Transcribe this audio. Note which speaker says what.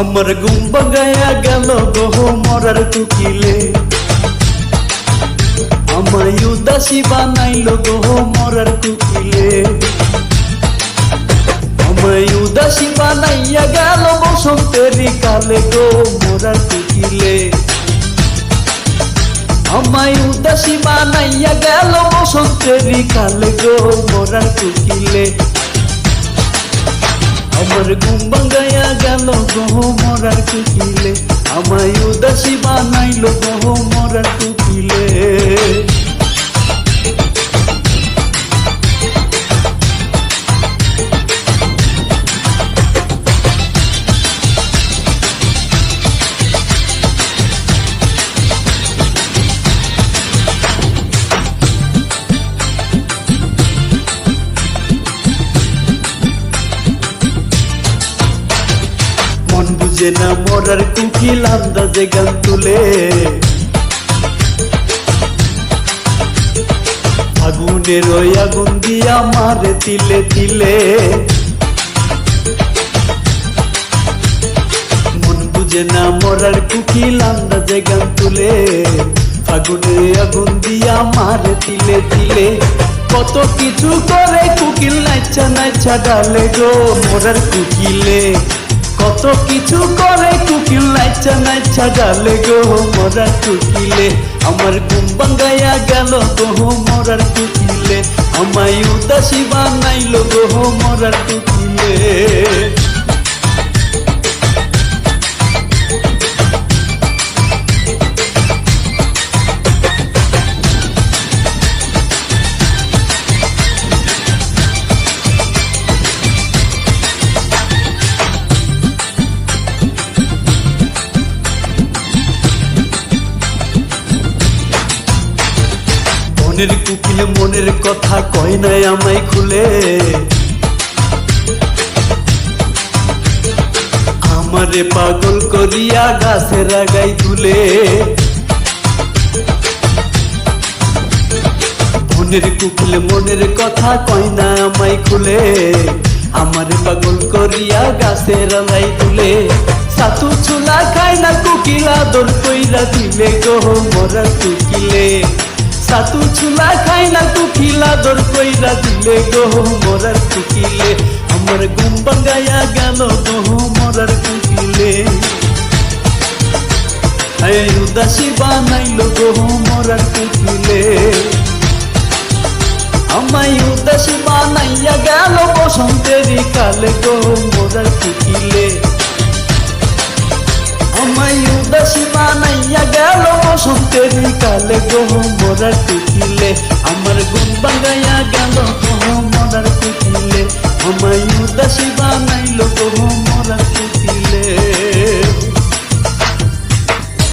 Speaker 1: আমার ঘুম বাগায়া গেল গহ মরার কুকিলে। আমায় উদাসী বানাইল গহ মরার কুকিলে। আমায় উদাসী বানাইয়া গেল বসন্তের কালে গো, মরার কুকিলে। আমায় উদাসী বানাইয়া গেল বসন্তের কালে গো, মরার কুকিলে। আমার ঘুম ভাঙ্গাইয়া গেল গহ মরার কুকিলে আমায় উদাসী বানাইল গহ মরার কুকিলে বুঝে না মরার কুকিল আন্দাজে গান তুলে। আগুনের ওই আগুন দিয়া মারে তিলে তিলে। মন বুঝে না মরার কুকিল আন্দাজে গান তুলে। আগুনে আগুন দিয়া মারে তিলে তিলে। কত কিছু করে কুকিল নাইচা নাইচা ডালে গো মরার কুকিলে। কত কিছু করে কুকিল নাইচা নাইচা গালে গো মরার কুকিলে। আমার ঘুম ভাঙ্গাইয়া গেল গো মরার কুকিলে। আমায় উদাসী বানাইল গো মরার কুকিলে। মনের কুকিলে মনের কথা কয় নাই আমায় খুলে। আমারে পাগল করিয়া গাছের আগাই তুলে। মনের কুকিলে মনের কথা কয় না আমায় খুলে। আমারে পাগল করিয়া গাছের আলাই তুলে। সাতু চুলা খায় না কুকিলা দর কইরা দিলে গো মরা কুকিলে। সাতু চুলা খাই না কুকিলা দর কইরা দিলে গো, মরার কুকিলে। আমার ঘুম ভাঙ্গাইয়া গেল গো, মরার কুকিলে। এই উদাসী বানাইল গো, মরার কুকিলে। আমায় উদাসী বানাইয়া গেল বসন্তের কালে গো। গো মরার কুকিলে আমার গুণ বাঙ্গাইয়া গেল গো মরার কুকিলে আমায় উদাসী বানাইল গো মরার কুকিলে